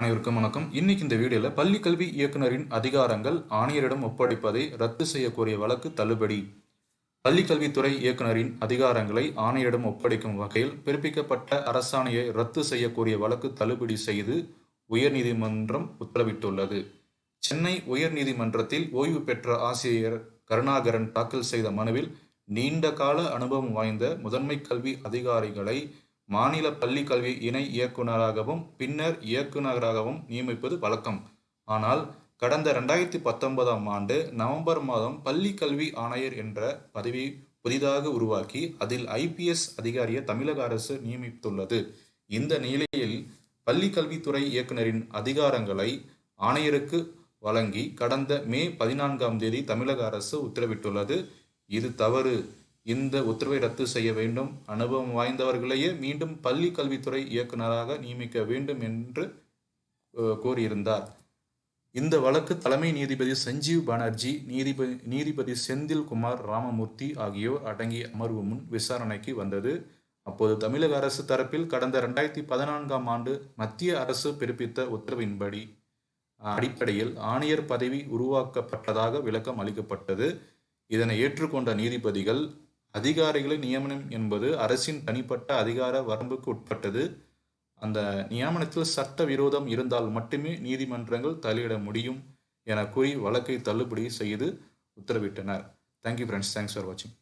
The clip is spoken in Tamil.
அனைவருக்கும் வணக்கம். இன்னைக்கு இந்த வீடியோல பள்ளி கல்வி இயக்குனரின் அதிகாரங்கள் ஆணையரிடம் ஒப்படைப்பதை ரத்து செய்யக்கூடிய வழக்கு தள்ளுபடி. பள்ளி கல்வித்துறை இயக்குனரின் அதிகாரங்களை ஆணையரிடம் ஒப்படைக்கும் வகையில் பிறப்பிக்கப்பட்ட அரசாணையை ரத்து செய்யக்கூடிய வழக்கு தள்ளுபடி செய்து உயர்நீதிமன்றம் உத்தரவிட்டுள்ளது. சென்னை உயர்நீதிமன்றத்தில் ஓய்வு பெற்ற ஆசிரியர் கருணாகரன் தாக்கல் செய்த மனுவில் நீண்ட கால அனுபவம் வாய்ந்த முதன்மை கல்வி அதிகாரிகளை மாநில பள்ளி கல்வி இணை இயக்குநராகவும் பின்னர் இயக்குநராகவும் நியமிப்பது வழக்கம். ஆனால் கடந்த ரெண்டாயிரத்தி பத்தொன்பதாம் ஆண்டு நவம்பர் மாதம் பள்ளி கல்வி ஆணையர் என்ற பதவி புதிதாக உருவாக்கி அதில் ஐபிஎஸ் அதிகாரியை தமிழக அரசு நியமித்துள்ளது. இந்த நிலையில் பள்ளி கல்வித்துறை இயக்குனரின் அதிகாரங்களை ஆணையருக்கு வழங்கி கடந்த மே பதினான்காம் தேதி தமிழக அரசு உத்தரவிட்டுள்ளது. இது தவறு. இந்த உத்தரவை ரத்து செய்ய வேண்டும். அனுபவம் வாய்ந்தவர்களையே மீண்டும் பள்ளி கல்வித்துறை இயக்குநராக நியமிக்க வேண்டும் என்று அஹ், கோரியிருந்தார் இந்த வழக்கு தலைமை நீதிபதி சஞ்சீவ் பானர்ஜி நீதிபதி நீதிபதி செந்தில் குமார் ராமமூர்த்தி ஆகியோர் அடங்கிய அமர்வு முன் விசாரணைக்கு வந்தது. அப்போது தமிழக அரசு தரப்பில் கடந்த ரெண்டாயிரத்தி பதினான்காம் ஆண்டு மத்திய அரசு பிறப்பித்த உத்தரவின்படி அடிப்படையில் ஆணையர் பதவி உருவாக்கப்பட்டதாக விளக்கம் அளிக்கப்பட்டது. இதனை ஏற்றுக்கொண்ட நீதிபதிகள் அதிகாரிகளை நியமனம் என்பது அரசின் தனிப்பட்ட அதிகார வரம்புக்கு உட்பட்டது. அந்த நியமனத்தில் சட்ட விரோதம் இருந்தால் மட்டுமே நீதிமன்றங்கள் தலையிட முடியும் என கூறி வழக்கை தள்ளுபடி செய்து உத்தரவிட்டனர். தேங்க்யூ ஃப்ரெண்ட்ஸ் தேங்க்ஸ் ஃபார் வாட்சிங்